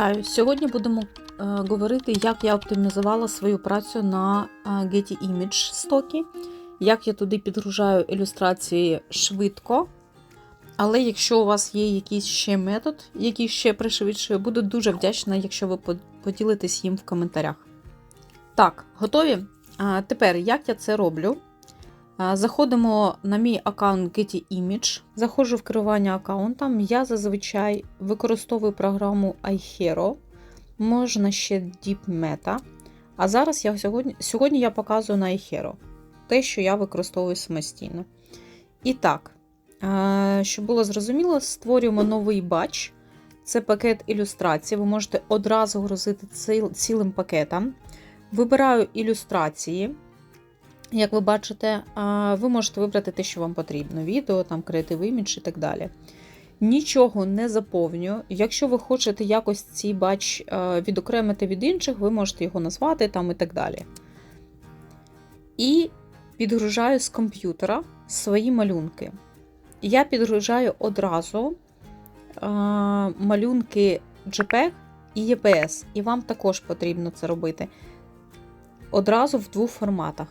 Вітаю! Сьогодні будемо е, говорити, як я оптимізувала свою працю на е, Getty Image стокі, як я туди підгружаю ілюстрації швидко. Але якщо у вас є якийсь ще метод, який ще пришвидшує, буду дуже вдячна, якщо ви поділитесь їм в коментарях. Так, готові? А, тепер, як я це роблю? А, Заходимо на мій аккаунт Getty Image, заходжу в керування аккаунтом. Я зазвичай використовую програму iHero, можна ще Deep Meta. А зараз я сьогодні, сьогодні я показую на iHero те, що я використовую самостійно. І так, е, щоб було зрозуміло, створюємо новий батч. Це пакет ілюстрацій. Ви можете одразу грузити ціл- цілим пакетом. Вибираю ілюстрації. Як ви бачите, ви можете вибрати те, що вам потрібно: відео, там Creative Image і так далі. Нічого не заповнюю. Якщо ви хочете якось цей батч е, відокремити від інших, ви можете його назвати там і так далі. І підгружаю з комп'ютера свої малюнки. Я підгружаю одразу малюнки JPEG і EPS, і вам також потрібно це робити одразу в двох форматах.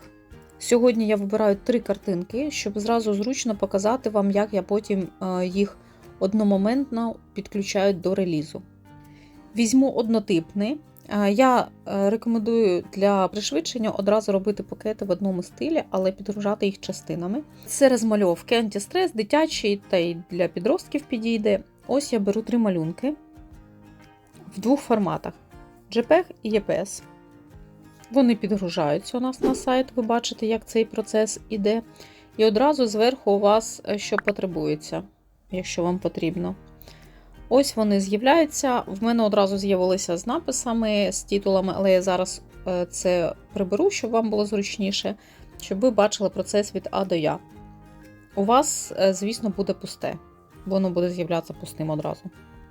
Сьогодні я вибираю три картинки, щоб зразу зручно показати вам, як я потім е, їх одномоментно підключаю до релізу. Візьму однотипний. Е, Я е, рекомендую для пришвидшення одразу робити пакети в одному стилі, але підгружати їх частинами. Це розмальовки, антистрес, дитячий та й для підростків підійде. Ось я беру три малюнки в двох форматах: JPEG і EPS. Вони підгружаються у нас на сайт, ви бачите, як цей процес іде. І одразу зверху у вас е, що потребується, якщо вам потрібно. Ось вони з'являються. В мене одразу з'явилися з написами, з титулами, але я зараз е, це приберу, щоб вам було зручніше, щоб ви бачили процес від А до Я. У вас, е, звісно, буде пусте, воно буде з'являтися пустим одразу.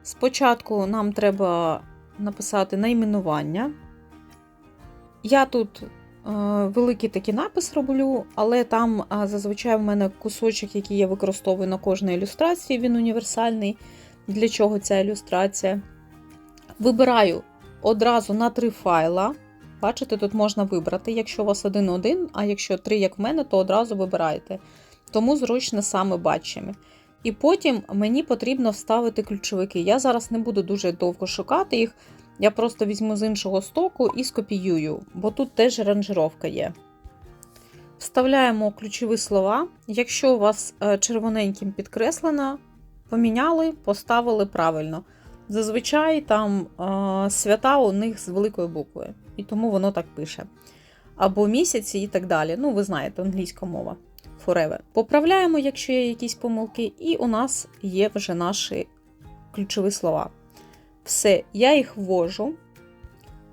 Спочатку нам треба написати найменування. Я тут е, великий такий напис роблю, але там е, зазвичай в мене кусочок, який я використовую на кожній ілюстрації, він універсальний. Для чого ця ілюстрація? Вибираю одразу на три файла. Бачите, тут можна вибрати, якщо у вас один-один, а якщо три, як в мене, то одразу вибираєте. Тому зручно саме батчами. І потім мені потрібно вставити ключовики. Я зараз не буду дуже довго шукати їх. Я просто візьму з іншого стоку і скопіюю, бо тут теж ранжировка є. Вставляємо ключові слова. Якщо у вас е, червоненьким підкреслено, поміняли, поставили правильно. Зазвичай там е, свята у них з великою буквою, і тому воно так пише. Або місяці і так далі. Ну, ви знаєте, англійська мова. Forever. Поправляємо, якщо є якісь помилки, і у нас є вже наші ключові слова. Все, я їх ввожу.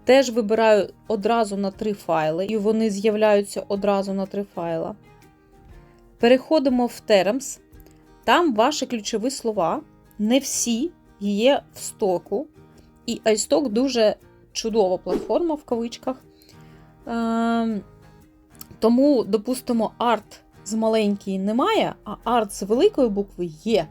Теж вибираю одразу на три файли, і вони з'являються одразу на три файла. Переходимо в Terms. Там ваші ключові слова. Не всі є в стоку. І iStock дуже чудова платформа в кавичках. Ем, тому, допустимо, арт з маленької немає, а арт з великої букви є.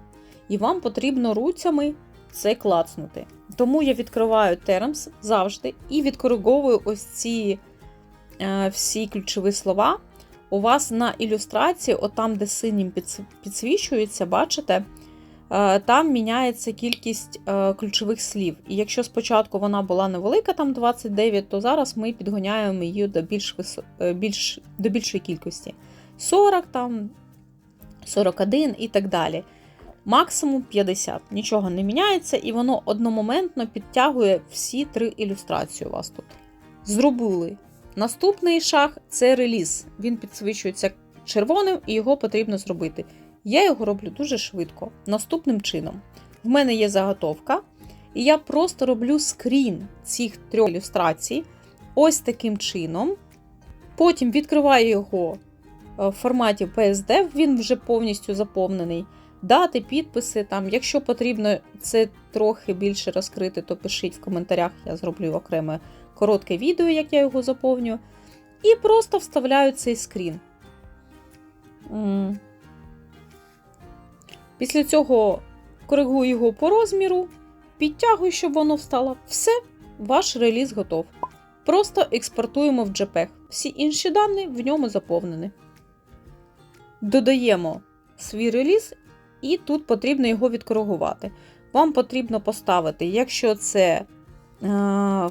І вам потрібно руцями це клацнути. Тому я відкриваю Terms завжди і відкориговую ось ці е, всі ключові слова. У вас на ілюстрації, отам, де синім підсвічується, бачите, е, там міняється кількість е, ключових слів. І якщо спочатку вона була невелика, там 29, то зараз ми підгоняємо її до, більш, більш, до більшої кількості. 40, там, 41 і так далі. Максимум 50. Нічого не міняється, і воно одномоментно підтягує всі три ілюстрації у вас тут. Зробили. Наступний шаг це реліз. Він підсвічується червоним, і його потрібно зробити. Я його роблю дуже швидко. Наступним чином. В мене є заготовка, і я просто роблю скрін цих трьох ілюстрацій ось таким чином. Потім відкриваю його форматі PSD, він вже повністю заповнений дати, підписи. Там, Якщо потрібно це трохи більше розкрити, то пишіть в коментарях, я зроблю окреме коротке відео, як я його заповню. І просто вставляю цей скрін. Після цього коригую його по розміру підтягую, щоб воно встало. Все, ваш реліз готов. Просто експортуємо в JPEG. Всі інші дані в ньому заповнені. Додаємо свій реліз, і тут потрібно його відкоригувати. Вам потрібно поставити, якщо це е,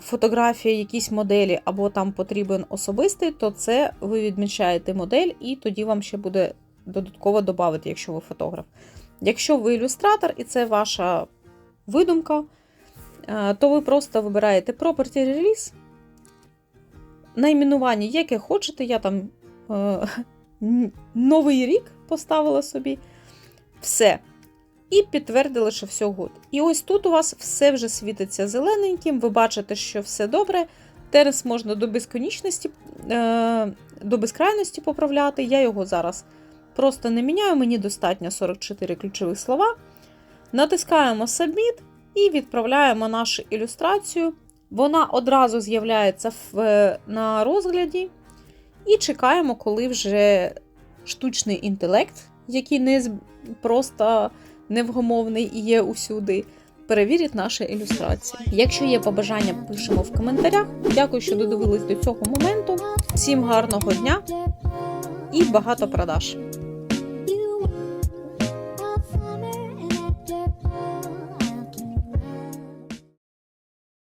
фотографія якісь моделі, або там потрібен особистий, то це ви відмічаєте модель, і тоді вам ще буде додатково додати, якщо ви фотограф. Якщо ви ілюстратор і це ваша видумка, е, то ви просто вибираєте Property Release, найменування, яке хочете. Я там е, новий рік поставила собі. Все. І підтвердили, що все гуд. І ось тут у вас все вже світиться зелененьким, ви бачите, що все добре. Терес можна до безконічності, е, до безкрайності поправляти. Я його зараз просто не міняю, мені достатньо 44 ключових слова. Натискаємо Submit і відправляємо нашу ілюстрацію. Вона одразу з'являється е, на розгляді. І чекаємо, коли вже штучний інтелект, який не просто невгомовний і є усюди, перевірить наші ілюстрації. Якщо є побажання, пишемо в коментарях. Дякую, що додивились до цього моменту. Всім гарного дня і багато продаж!